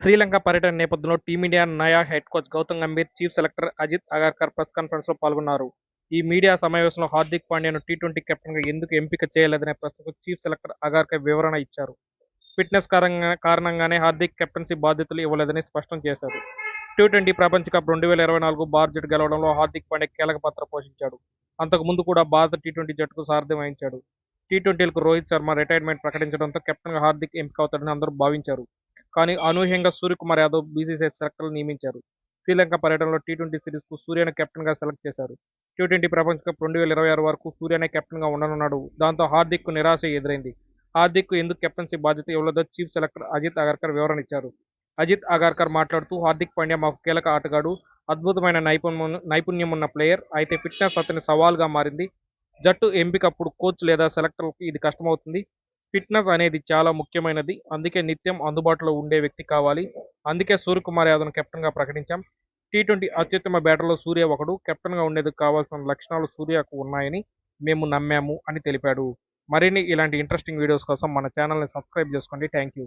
శ్రీలంక పర్యటన నేపథ్యంలో టీమిండియా నయా head coach Gautam Gambhir chief selector Ajit Agarkar press కాన్ఫరెన్స్లో పాల్గొన్నారు. ఈ మీడియా సమావేశంలో హార్దిక్ పాండ్యాను టీ ట్వంటీ కెప్టెన్గా ఎందుకు ఎంపిక చేయలేదనే ప్రశ్నకు చీఫ్ సెలెక్టర్ అగార్కర్ వివరణ ఇచ్చారు. ఫిట్నెస్ కారణంగా కారణంగానే హార్దిక్ కెప్టెన్సీ బాధ్యతలు ఇవ్వలేదని స్పష్టం చేశారు. టీ ట్వంటీ ప్రపంచ కప్ రెండు వేల ఇరవై నాలుగు భారత జట్టు గెలవడంలో హార్దిక్ పాండ్యా కీలక పాత్ర పోషించాడు. అంతకు ముందు కూడా భారత టీ ట్వంటీ జట్టుకు సారథ్యం వహించాడు. టీ ట్వంటీలకు రోహిత్ శర్మ రిటైర్మెంట్ ప్రకటించడంతో కెప్టెన్గా హార్దిక్ ఎంపిక అవుతాడని అందరూ భావించారు. కానీ అనూహ్యంగా సూర్యకుమార్ యాదవ్ బీసీసీఐ సెలెక్టర్లు నియమించారు. శ్రీలంక పర్యటనలో టీ ట్వంటీ సిరీస్కు సూర్యను కెప్టెన్గా సెలెక్ట్ చేశారు. టీ ట్వంటీ ప్రపంచ కప్ రెండు వేల ఇరవై ఆరు వరకు సూర్యనే కెప్టెన్గా ఉండనున్నాడు. దాంతో హార్దిక్కు నిరాశ ఎదురైంది. హార్దిక్కు ఎందుకు కెప్టెన్సీ బాధ్యత ఇవ్వలేదో చీఫ్ సెలెక్టర్ అజిత్ అగర్కర్ వివరణ ఇచ్చారు. అజిత్ అగార్కర్ మాట్లాడుతూ హార్దిక్ పాండ్యా మాకు కీలక ఆటగాడు అద్భుతమైన నైపుణ్యం నైపుణ్యం ఉన్న ప్లేయర్ అయితే ఫిట్నెస్ అతని సవాల్గా మారింది. జట్టు ఎంపికప్పుడు కోచ్ లేదా సెలెక్టర్లకు ఇది కష్టమవుతుంది. ఫిట్నెస్ అనేది చాలా ముఖ్యమైనది. అందుకే నిత్యం అందుబాటులో ఉండే వ్యక్తి కావాలి. అందుకే సూర్యకుమార్ యాదవ్ను కెప్టెన్గా ప్రకటించాం. టీ ట్వంటీ అత్యుత్తమ బ్యాటర్లో సూర్య ఒకడు. కెప్టెన్గా ఉండేందుకు కావాల్సిన లక్షణాలు సూర్యకు ఉన్నాయని మేము నమ్మాము అని తెలిపాడు. మరిన్ని ఇలాంటి ఇంట్రెస్టింగ్ వీడియోస్ కోసం మన ఛానల్ని సబ్స్క్రైబ్ చేసుకోండి. Thank you